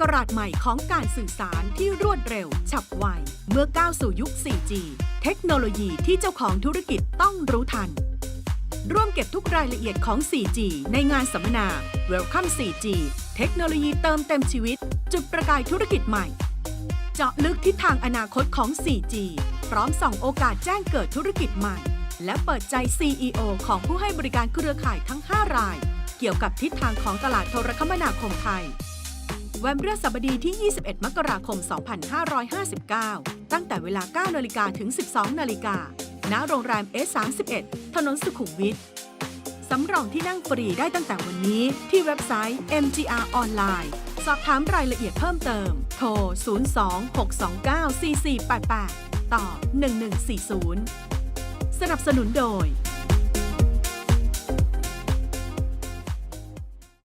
กราชใหม่ของการสื่อสารที่รวดเร็ว ฉับไว เมื่อก้าวสู่ยุค 4G เทคโนโลยีที่เจ้าของธุรกิจต้องรู้ทัน ร่วมเก็บทุกรายละเอียดของ 4G ในงานสัมมนา Welcome 4G เทคโนโลยีเติมเต็มชีวิต จุดประกายธุรกิจใหม่ เจาะลึกทิศทางอนาคตของ 4G พร้อมส่องโอกาสแจ้งเกิดธุรกิจใหม่ และเปิดใจ CEO ของผู้ให้บริการเครือข่ายทั้ง 5 ราย เกี่ยวกับทิศทางของตลาดโทรคมนาคมไทย วันพฤหัสบดีที่ 21 มกราคม 2559 ตั้งแต่เวลา 9 นาฬิกาถึง 12 นาฬิกา ณ โรงแรม S31 ถนนสุขุมวิทสำรองที่นั่งฟรีได้ตั้งแต่วันนี้ที่เว็บไซต์ MGR ออนไลน์สอบถามรายละเอียดเพิ่มเติม โทร 026294488 ต่อ 1140 สนับสนุนโดย